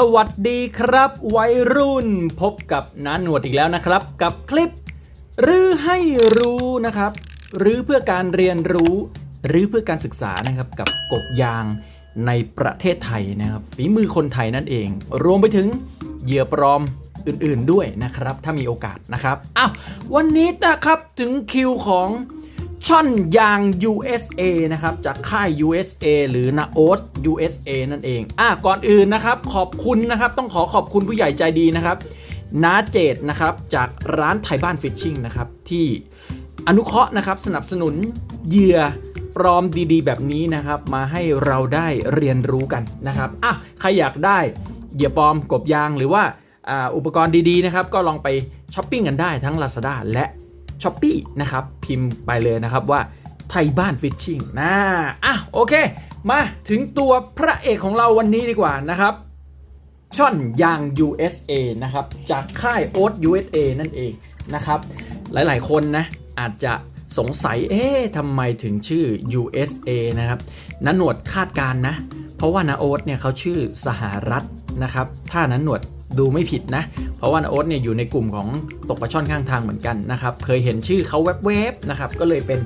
สวัสดีครับวัยรุ่นพบกับน้าหนวดอีกแล้วนะครับ กับคลิปรื้อให้รู้นะครับหรือเพื่อการเรียนรู้หรือเพื่อการศึกษานะครับกับกบยางในประเทศไทยนะครับฝีมือคนไทยนั่นเอง รวมไปถึงเหยื่อปลอมอื่นๆด้วยนะครับ ถ้ามีโอกาสนะครับอ้าววันนี้นะครับถึงคิวของ ช่อนยาง USA นะครับ จากค่าย USA หรือนาโอ t USA นั่นเอง อะก่อนอื่นนะครับ ขอบคุณนะครับ ต้องขอขอบคุณผู้ใหญ่ใจดีนะครับน้าเจดนะครับ จากร้านไทยบ้านฟิชชิ่งนะครับ ที่อนุเคราะห์นะครับสนับสนุนเหยื่อปลอมดีๆ แบบนี้นะครับ มาให้เราได้เรียนรู้กันนะครับอะใครอยากได้เหยื่อปลอมกบยางหรือว่าอ่าอุปกรณ์ดีๆนะครับ ก็ลองไปช้อปปิ้งกันได้ทั้ง Lazada และ ช้อปปีนะครับ พิมพ์ไปเลยนะครับว่าไทยบ้านฟิชชิ่งนะอะโอเค มาถึงตัวพระเอกของเราวันนี้ดีกว่านะครับช่อนยาง USA นะครับ จากค่าย o อ๊ต USA นั่นเองนะครับ หลายๆคนนะอาจจะสงสัย เอ๊ะทำไมถึงชื่อ USA นะครับนันหนวดคาดการณ์นะ เพราะว่านาโอ๊ตเนี่ยเขาชื่อสหรัฐนะครับ ถ้านันหนวด ดูไม่ผิดนะ เพราะว่าโอ๊ตเนี่ยอยู่ในกลุ่มของตกปลาช่อนข้างทางเหมือนกันนะครับ เคยเห็นชื่อเขาแวบๆนะครับ ก็เลยเป็น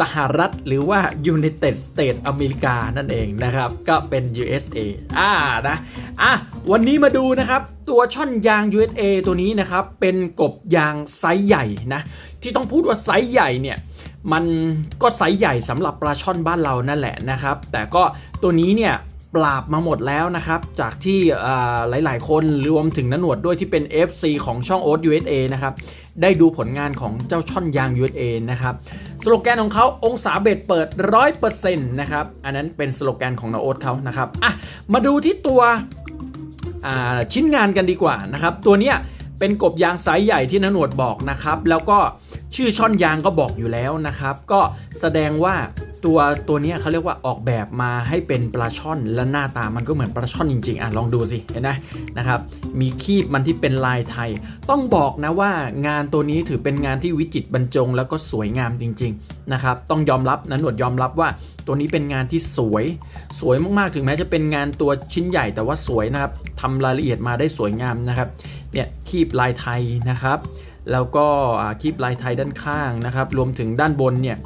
สหรัฐหรือว่า United States อเมริกานั่นเองนะครับ ก็เป็น USA อ่านะอะวันนี้มาดูนะครับ ตัวช่อนยาง USA ตัวนี้นะครับ เป็นกบยางไซส์ใหญ่นะ ที่ต้องพูดว่าไซส์ใหญ่เนี่ยมันก็ไซส์ใหญ่สำหรับปลาช่อนบ้านเรานั่นแหละนะครับ แต่ก็ตัวนี้เนี่ย ปราบมาหมดแล้วนะครับ จากที่หลายๆ คนรวมถึงนหนวดด้วยที่เป็น FC ของช่อง o อ๊ต USA นะครับ ได้ดูผลงานของเจ้าช่อนยาง USA นะครับ สโลแกนของเขาองศาเบ็ดเปิด 100%นะครับ อันนั้นเป็นสโลแกนของนาโอ๊ตเขานะครับอะมาดูที่ตัวชิ้นงานกันดีกว่านะครับ ตัวเนี้ยเป็นกบยางไซส์ใหญ่ที่นหนวดบอกนะครับ แล้วก็ ชื่อช่อนยางก็บอกอยู่แล้วนะครับ ก็แสดงว่าตัวตัวนี้เขาเรียกว่าออกแบบมาให้เป็นปลาช่อนและหน้าตามันก็เหมือนปลาช่อนจริงๆอะลองดูสิเห็นไหมนะครับ มีคีบมันที่เป็นลายไทย ต้องบอกนะว่างานตัวนี้ถือเป็นงานที่วิจิตรบรรจง แล้วก็สวยงามจริง ๆนะครับ ต้องยอมรับนะหนวดยอมรับว่า ตัวนี้เป็นงานที่สวย สวยมากๆถึงแม้จะเป็นงานตัวชิ้นใหญ่แต่ว่าสวยนะครับทำรายละเอียดมาได้สวยงามนะครับเนี่ยคีบลายไทยนะครับ แล้วก็อ่าคีบลายไทยด้านข้างนะครับ รวมถึงด้านบนเนี่ย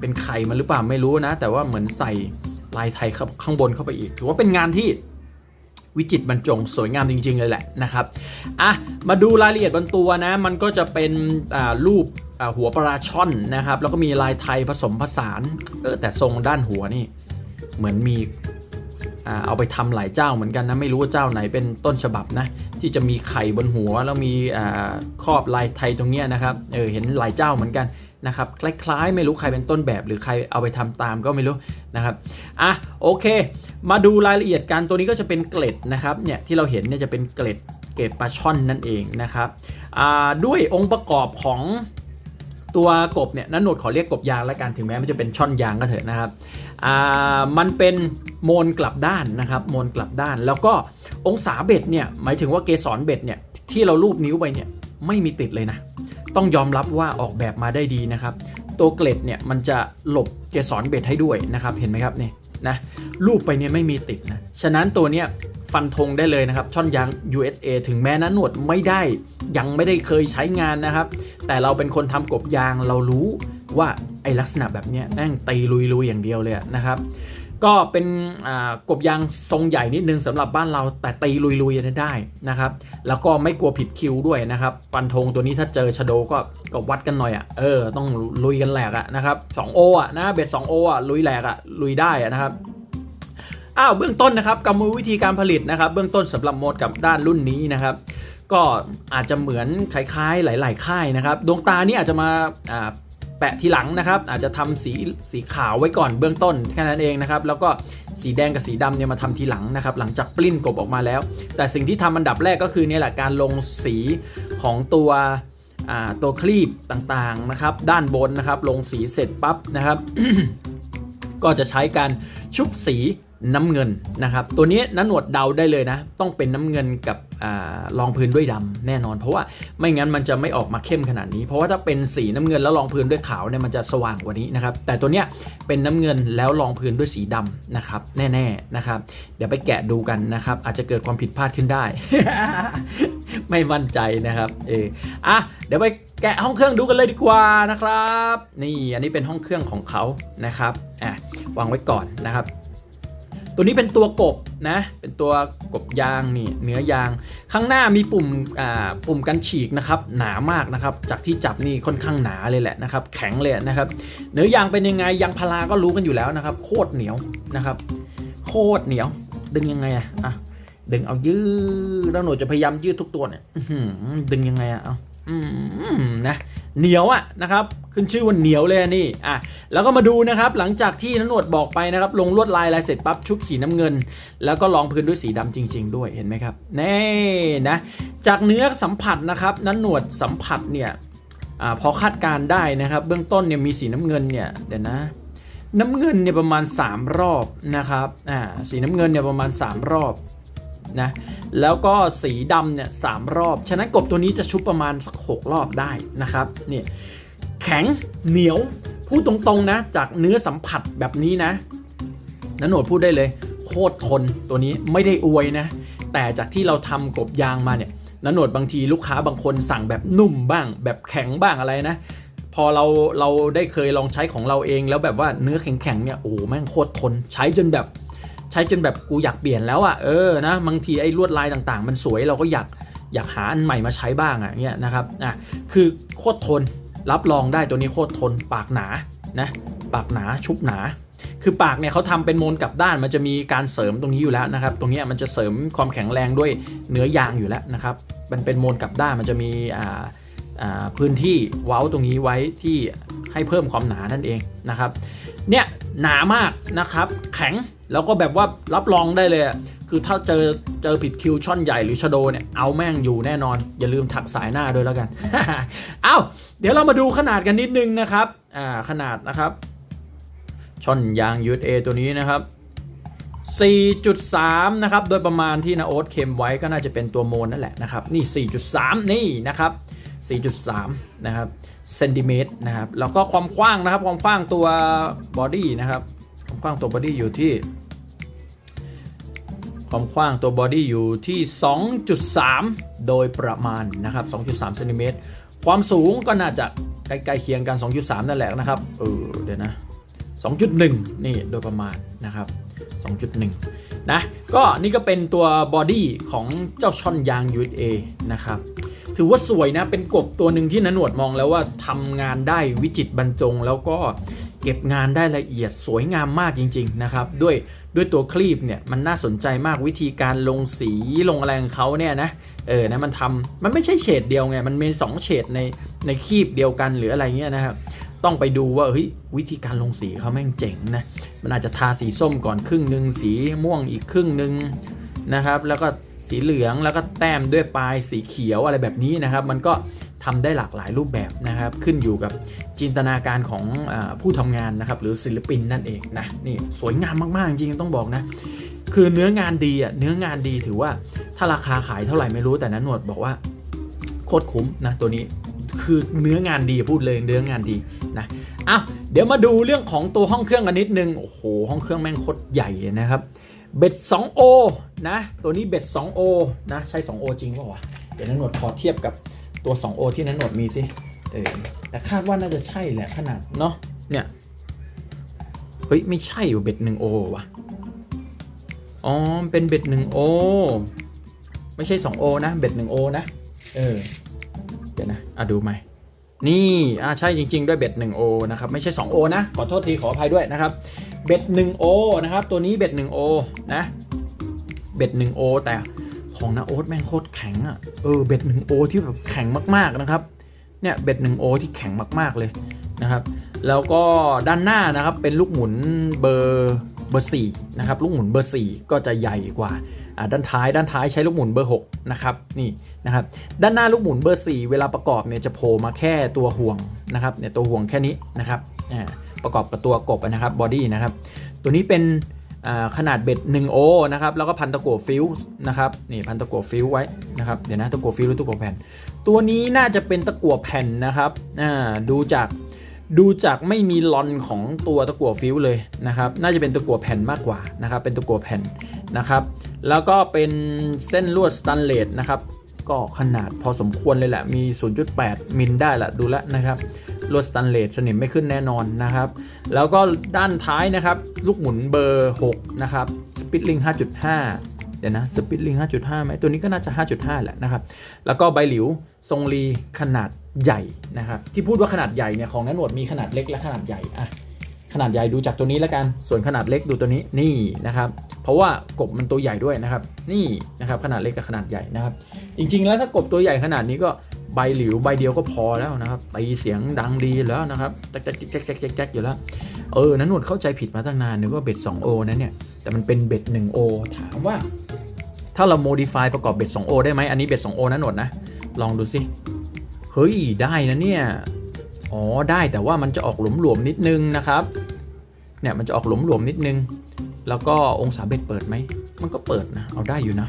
เป็นไข่มันหรือเปล่าไม่รู้นะ แต่ว่าเหมือนใส่ลายไทยข้างข้างบนเข้าไปอีก ถือว่าเป็นงานที่วิจิตรบรรจงสวยงามจริง ๆ เลยแหละนะครับอะมาดูรายละเอียดบนตัวนะ มันก็จะเป็นรูปหัวปลาช่อนนะครับ แล้วก็มีลายไทยผสมผสานเออแต่ทรงด้านหัวนี่ เหมือนมี เอาไปทำหลายเจ้าเหมือนกันนะไม่รู้ว่าเจ้าไหนเป็นต้นฉบับนะที่จะมีไข่บนหัวแล้วมีครอบลายไทยตรงเนี้ยนะครับเออเห็นหลายเจ้าเหมือนกันนะครับคล้ายๆ ไม่รู้ใครเป็นต้นแบบหรือใครเอาไปทำตามก็ไม่รู้นะครับอะโอเค มาดูรายละเอียดกันตัวนี้ก็จะเป็นเกล็ดนะครับเนี่ยที่เราเห็นเนี่ยจะเป็นเกล็ดเกล็ดปลาช่อนนั่นเองนะครับด้วยองค์ประกอบของ ตัวกบเนี่ยนันโนดขอเรียกกบยางแล้วกันถึงแม้มันจะเป็นช่อนยางก็เถอะนะครับอ่ามันเป็นโมนกลับด้านนะครับโมนกลับด้าน แล้วก็องศาเบ็ดเนี่ยหมายถึงว่าเกสรเบ็ดเนี่ยที่เราลูบนิ้วไปเนี่ยไม่มีติดเลยนะ ต้องยอมรับว่าออกแบบมาได้ดีนะครับ ตัวเกล็ดเนี่ยมันจะหลบเกสรเบ็ดให้ด้วยนะครับเห็นไหมครับเนี่ยนะลูบไปเนี่ยไม่มีติดนะ ฉะนั้นตัวเนี้ย ฟันธงได้เลยนะครับ ช่อนยาง USA ถึงแม้นั้นหนวดไม่ได้ยังไม่ได้เคยใช้งานนะครับ แต่เราเป็นคนทำกบยางเรารู้ว่าไอลักษณะแบบนี้แม่งตีลุยๆอย่างเดียวเลยนะครับ ก็เป็นกบยางทรงใหญ่นิดนึงสำหรับบ้านเราแต่ตีลุยๆได้นะครับ แล้วก็ไม่กลัวผิดคิวด้วยนะครับฟันธงตัวนี้ถ้าเจอชโดก็ก็วัดกันหน่อยอะ่ะเออต้องลุยกันแหลกอะนะครับ2โออะนะเบ็ด2โออะลุยแหลกอะ่ะลุยได้อะนะครับ อ้าวเบื้องต้นนะครับกรรมวิธีการผลิตนะครับ เบื้องต้นสำหรับโหมดกับด้านรุ่นนี้นะครับ ก็อาจจะเหมือนคล้ายๆหลาย ๆ ค่ายนะครับ ดวงตานี่อาจจะมาแปะทีหลังนะครับ อาจจะทำสีสีขาวไว้ก่อนเบื้องต้นแค่นั้นเองนะครับแล้วก็สีแดงกับสีดำเนี่ยมาทำทีหลังนะครับ หลังจากปลิ้นกบออกมาแล้ว แต่สิ่งที่ทำอันดับแรกก็คือเนี่ยแหละการลงสีของตัวตัวคลีปต่างๆนะครับ ด้านบนนะครับ ลงสีเสร็จปั๊บนะครับ ก็จะใช้การชุบสี น้ำเงินนะครับ ตัวนี้นันหนวดเดาได้เลยนะ ต้องเป็นน้ำเงินกับอรองพื้นด้วยดำแน่นอน เพราะว่าไม่งั้นมันจะไม่ออกมาเข้มขนาดนี้ เพราะว่าถ้าเป็นสีน้ำเงินแล้วรองพื้นด้วยขาวเนี่ยมันจะสว่างกว่านี้นะครับ แต่ตัวเนี้ยเป็นน้ำเงินแล้วรองพื้นด้วยสีดำนะครับแน่ๆนะครับ เดี๋ยวไปแกะดูกันนะครับ อาจจะเกิดความผิดพลาดขึ้นได้ ไม่มั่นใจนะครับเอออะเดี๋ยวไปแกะห้องเครื่องดูกันเลยดีกว่านะครับ นี่อันนี้เป็นห้องเครื่องของเขานะครับอะวางไว้ก่อนนะครับ ตัวนี้เป็นตัวกบนะ เป็นตัวกบยางนี่เนื้อยาง ข้างหน้ามีปุ่มอ่าปุ่มกันฉีกนะครับหนามากนะครับ จากที่จับนี่ค่อนข้างหนาเลยแหละนะครับ แข็งเลยนะครับ เนื้อยางเป็นยังไงยางพาราก็รู้กันอยู่แล้วนะครับ โคตรเหนียวนะครับ โคตรเหนียว ดึงยังไงอะอะดึงเอายืดแล้วหนูจะพยายามยืดทุกตัวเนี่ยดึงยังไงอะเอาอืมนะ เหนียวอะนะครับขึ้นชื่อว่าเหนียวเลยนี่อะแล้วก็มาดูนะครับหลังจากที่นันวดบอกไปนะครับลงลวดลายลายเสร็จปั๊บชุบสีน้ำเงิน แล้วก็รองพื้นด้วยสีดำจริง ๆ ด้วยเห็นไหมครับนี่นะจากเนื้อสัมผัสนะครับนันวดสัมผัสเนี่ยอาพอคาดการได้นะครับ เบื้องต้นเนี่ยมีสีน้ำเงินเนี่ยเดี๋ยวนะน้ำเงินเนี่ยประมาณ 3 รอบนะครับอ่าสีน้ำเงินเนี่ยประมาณ 3 รอบ นะแล้วก็สีดำเนี่ยสามรอบ ฉะนั้นกบตัวนี้จะชุบประมาณสักหกรอบได้นะครับเนี่ยแข็งเหนียวพูดตรงๆนะ จากเนื้อสัมผัสแบบนี้นะนันโหนดพูดได้เลย โคตรทนตัวนี้ไม่ได้อวยนะ แต่จากที่เราทำกบยางมาเนี่ยนันโหนดบางทีลูกค้าบางคนสั่งแบบนุ่มบ้าง แบบแข็งบ้างอะไรนะ พอเราเราได้เคยลองใช้ของเราเองแล้วแบบว่าเนื้อแข็งๆเนี่ยโอ้แม่งโคตรทนใช้จนแบบ ใช้จนแบบกูอยากเปลี่ยนแล้วอะ่ะเออนะบางทีไอ้ลวดลายต่างๆ มันสวยเราก็อยากอยากหาอันใหม่มาใช้บ้างอะ่ะเนี่ยนะครับอะคือโคตรทนรับรองได้ตัวนี้โคตรทนปากหนานะปากหนาชุบหนา คือปากเนี่ยเขาทำเป็นโมนกลับด้านมันจะมีการเสริมตรงนี้อยู่แล้วนะครับ ตรงเนี้ยมันจะเสริมความแข็งแรงด้วยเนื้อยางอยู่แล้วนะครับ มันเป็นโมนกลับด้านมันจะมีอ่าอ่าพื้นที่เว้าตรงนี้ไว้ที่ให้เพิ่มความหนานั่นเองนะครับ เนี่ย หนามากนะครับ แข็งแล้วก็แบบว่ารับรองได้เลย คือถ้าเจอเจอผิดคิวช่อนใหญ่หรือชะโดเนี่ย เอาแม่งอยู่แน่นอน อย่าลืมถักสายหน้าด้วยแล้วกัน เอ้าเดี๋ยวเรามาดูขนาดกันนิดนึงนะครับ อ่า ขนาดนะครับ ช่อนยาง USA ตัวนี้นะครับ 4.3 นะครับ โดยประมาณที่นาโอ๊ตเค็มไว้ก็น่าจะเป็นตัวโมนนั่นแหละนะครับ นี่ 4.3 นี่นะครับ 4.3 นะครับเซนติเมตรนะครับ แล้วก็ความกว้างนะครับ ความกว้างตัวบอดี้นะครับความกว้างตัวบอดี้อยู่ที่ ความกว้างตัวบอดี้อยู่ที่ 2.3 โดยประมาณนะครับ 2.3เซนติเมตรความสูงก็น่าจะใกล้ๆเคียงกัน 2.3 นั่นแหละนะครับ เออ เดี๋ยวนะ 2.1 นี่โดยประมาณนะครับ 2.1 นะ ก็นี่ก็เป็นตัวบอดี้ของเจ้าช่อนยาง USA นะครับ ถือว่าสวยนะ เป็นกบตัวหนึ่งที่นันหนวดมองแล้วว่าทำงานได้วิจิตบรรจง แล้วก็เก็บงานได้ละเอียดสวยงามมากจริง ๆ นะครับ ด้วยด้วยตัวคลีปเนี่ยมันน่าสนใจมากวิธีการลงสีลงอะไรของเขาเนี่ยนะเออนะมันทำมันไม่ใช่เฉดเดียวไง มันมีสองเฉดในในคลีปเดียวกันหรืออะไรเงี้ยนะครับต้องไปดูว่าเฮ้ยวิธีการลงสีเขาแม่งเจ๋งนะมันอาจจะทาสีส้มก่อนครึ่งหนึ่งสีม่วงอีกครึ่งหนึ่งนะครับ แล้วก็ สีเหลืองแล้วก็แต้มด้วยปลายสีเขียวอะไรแบบนี้นะครับ มันก็ทำได้หลากหลายรูปแบบนะครับ ขึ้นอยู่กับจินตนาการของอผู้ทำงานนะครับ หรือศิลปินนั่นเองนะนี่สวยงามมาก ๆ จริงๆต้องบอกนะ คือเนื้องานดีอะเนื้องานดีถือว่าถ้าราคาขายเท่าไหร่ไม่รู้แต่นั้นหนวดบอกว่าโคตรคุ้มนะตัวนี้คือเนื้องานดีพูดเลยเนื้องานดีนะอ้าวเดี๋ยวมาดูเรื่องของตัวห้องเครื่องกันนิดนึงโอ้โหห้องเครื่องแม่งโคตรใหญ่นะครับเบ็ด 2O นะ ตัวนี้เบ็ด 2O นะ ใช่ 2O จริงป่าวะ เดี๋ยวนันหนวดขอเทียบกับตัว 2O ที่นันหนวดมีสิ เออ แต่คาดว่าน่าจะใช่แหละขนาด เนาะ เนี่ย เฮ้ย ไม่ใช่ว่เบ็ด 1O ว่ะอ๋อ เป็นเบ็ด 1O ไม่ใช่ 2O นะ เบ็ด 1O นะ เออ เดี๋ยวนะ อะดูใหม่นี่ อ่า ใช่จริง ๆ ด้วยเบ็ด 1O นะครับ ไม่ใช่ 2O นะ ขอโทษที ขออภัยด้วยนะครับ เบ็ด 1O นะครับ ตัวนี้เบ็ด 1O นะ เบ็ด 1O แต่ของนาโอ๊ตแม่งโคตรแข็งอะเออเบ็ด 1O ที่แบบแข็งมากๆนะครับเนี่ยเบ็ด 1O ที่แข็งมากๆเลยนะครับแล้วก็ด้านหน้านะครับเป็นลูกหมุนเบอร์เบอร์4นะครับลูกหมุนเบอร์4ก็จะใหญ่กว่าด้านท้ายด้านท้ายใช้ลูกหมุนเบอร์6นะครับนี่นะครับด้านหน้าลูกหมุนเบอร์ 4 เวลาประกอบเนี่ยจะโผล่มาแค่ตัวห่วงนะครับเนี่ยตัวห่วงแค่นี้นะครับอ่าประกอบกับตัวกบนะครับบอดี้นะครับตัวนี้เป็น ขนาดเบ็ด1โอนะครับแล้วก็พันตะกั่วฟิวส์นะครับนี่พันตะกั่วฟิวส์ไว้นะครับเดี๋ยวนะตะกั่วฟิวส์หรือตะกั่วแผ่น ตัวนี้น่าจะเป็นตะกั่วแผ่นนะครับอ่าดูจากดูจากไม่มีลอนของตัวตะกั่วฟิวส์เลยนะครับน่าจะเป็นตะกั่วแผ่นมากกว่านะครับเป็นตะกั่วแผ่นนะครับแล้วก็เป็นเส้นลวดสแตันเลสนะครับก็ขนาดพอสมควรเลยแหละมี 0.8 มิลได้ละดูแลวนะครับ ลวดสแตันเลสสนิมไม่ขึ้นแน่นอนนะครับ แล้วก็ด้านท้ายนะครับ ลูกหมุนเบอร์ 6 นะครับสปิ t ลิง5.5 เดี๋ยวนะสปิ t ลิง5.5ไหมตัวนี้ก็น่าจะ 5.5 แหละนะครับ แล้วก็ใบหลิวทรงรีขนาดใหญ่นะครับ ที่พูดว่าขนาดใหญ่เนี่ยของนันหนวดมีขนาดเล็กและขนาดใหญ่อะ ขนาดใหญ่ดูจากตัวนี้แล้วกัน ส่วนขนาดเล็กดูตัวนี้นี่นะครับ เพราะว่ากบมันตัวใหญ่ด้วยนะครับ นี่นะครับขนาดเล็กกับขนาดใหญ่นะครับ จริง ๆ แล้วถ้ากบตัวใหญ่ขนาดนี้ก็ใบหลิวใบเดียวก็พอแล้วนะครับตีเสียงดังดีแล้วนะครับแจ๊กแจ๊กแจ๊กแจ๊กอยู่แล้ว เออนันหนวดเข้าใจผิดมาตั้งนานนึกว่าเบ็ด 2O นะเนี่ย แต่มันเป็นเบ็ด 1O ถามว่า ถ้าเรา modify ประกอบเบ็ด 2O ได้ไหมอันนี้เบ็ด 2O นะหนวดนะ ลองดูสิ เฮ้ยได้นะเนี่ย อ๋อได้แต่ว่ามันจะออกหลวมๆนิดนึงนะครับเนี่ยมันจะออกหลวมๆนิดนึง แล้วก็องศาเบ็ดเปิดไหม มันก็เปิดนะ เอาได้อยู่นะ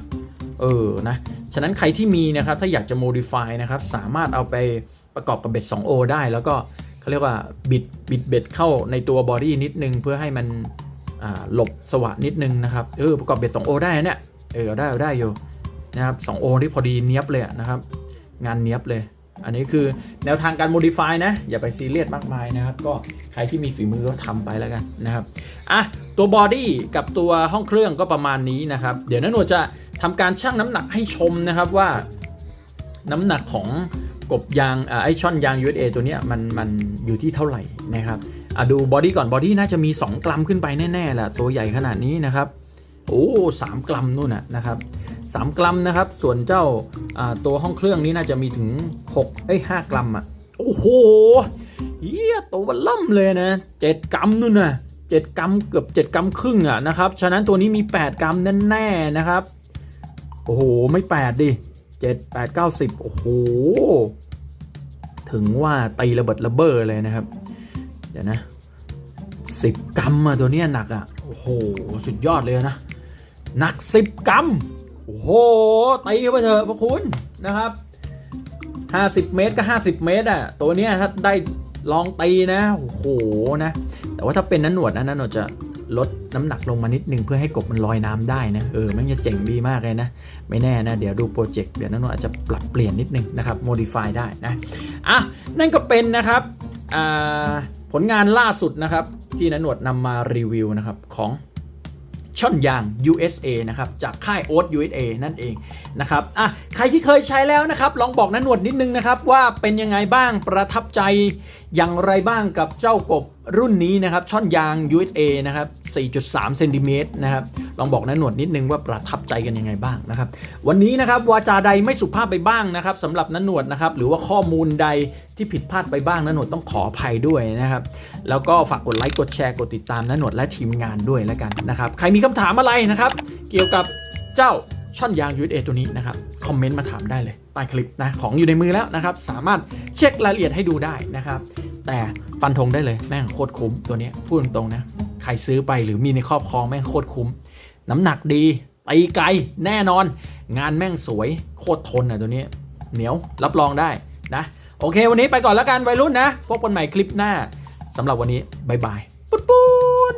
เออนะ ฉะนั้นใครที่มีนะครับ ถ้าอยากจะ modify นะครับ สามารถเอาไปประกอบกับเบ็ด 2O ได้ แล้วก็เขาเรียกว่าบิดบิดเบ็ดเข้าในตัวบอดี้นิดนึง เพื่อให้มันหลบสว่านนิดนึงนะครับ เออประกอบเบ็ด 2O ได้เนี่ย เออได้ได้อยู่นะครับ 2O ที่พอดีเนี้ยบเลยนะครับ งานเนี้ยบเลย อันนี้คือแนวทางการ modify นะ อย่าไปซีเรียสมากมายนะครับ ก็ใครที่มีฝีมือก็ทำไปแล้วกันนะครับอะตัวบอดี้กับตัวห้องเครื่องก็ประมาณนี้นะครับ เดี๋ยวนันหนวดจะทำการชั่งน้ำหนักให้ชมนะครับว่า น้ำหนักของกบยางอ่าไอช่อนยาง USA ตัวเนี้ยมันมันอยู่ที่เท่าไหร่นะครับอะดูบอดี้ก่อนบอดี้น่าจะมี 2 กรัมขึ้นไปแน่ๆแหละตัวใหญ่ขนาดนี้นะครับโอ้สามกรัมนู่นน่ะนะครับ สามกรัมนะครับ ส่วนเจ้าตัวห้องเครื่องนี้น่าจะมีถึง6เอ้ยห้ากรัมอะโอ้โหเฮียตัวบัลล่ำเลยนะเจ็ดกรัมนู่นน่ะเจ็ดกรัมเกือบเจ็ดกรัมครึ่งอะนะครับ ฉะนั้นตัวนี้มี 8 กรัมแน่ๆนะครับ โอ้โห ไม่ 8 ดิ 7 8 9 10 โอ้โห ถึงว่าตีระเบิดระเบ้อเลยนะครับ เดี๋ยวนะ 10 กรัมอะตัวนี้หนักอะโอ้โห สุดยอดเลยนะ หนัก 10 กรัม อ้โหตีเข้าไปเถอะพระคุณนะครับ 50 เมตรก็ 50 เมตรอะตัวเนี้ยถ้าได้ลองตีนะโอ้โหนะ แต่ว่าถ้าเป็นนั้นหนวดนะนั้นหนวดจะลดน้ำหนักลงมานิดนึงเพื่อให้กบมันลอยน้ำได้นะเออมันจะเจ๋งดีมากเลยนะ ไม่แน่นะ เดี๋ยวดูโปรเจกต์เดี๋ยวนั้นหนวดอาจจะปรับเปลี่ยนนิดนึงนะครับ modify ได้นะอะนั่นก็เป็นนะครับผลงานล่าสุดนะครับ ที่นันหนวดนำมารีวิวนะครับของ ช่อนยาง USA นะครับจากค่ายโอ๊ต USA นั่นเองนะครับอะใครที่เคยใช้แล้วนะครับลองบอกนันหนวดนิดนึงนะครับว่าเป็นยังไงบ้างประทับใจอย่างไรบ้างกับเจ้ากบรุ่นนี้นะครับช่อนยาง USA นะครับ 4.3 เซนติเมตรนะครับ ลองบอกนันหนวดนิดนึงว่าประทับใจกันยังไงบ้างนะครับ วันนี้นะครับวาจาใดไม่สุภาพไปบ้างนะครับสำหรับนันหนวดนะครับ หรือว่าข้อมูลใดที่ผิดพลาดไปบ้างนันหนวดต้องขออภัยด้วยนะครับ แล้วก็ฝากกดไลค์กดแชร์กดติดตามนันหนวดและทีมงานด้วยแล้วกันนะครับ ใครมีคำถามอะไรนะครับ เกี่ยวกับเจ้า ช่อนยาง USA ตัวนี้นะครับ คอมเมนต์มาถามได้เลยใต้คลิปนะ ของอยู่ในมือแล้วนะครับ สามารถเช็ครายละเอียดให้ดูได้นะครับ แต่ฟันธงได้เลยแม่งโคตรคุ้มตัวนี้พูดตรงๆนะ ใครซื้อไปหรือมีในครอบครองแม่งโคตรคุ้ม น้ำหนักดีตีไกลแน่นอน งานแม่งสวยโคตรทนอะตัวนี้ เหนียวรับรองได้นะ โอเค วันนี้ไปก่อนแล้วกันวัยรุ่นนะพบกันใหม่คลิปหน้าสำหรับวันนี้บายบายปุ๊ดปุ๊ด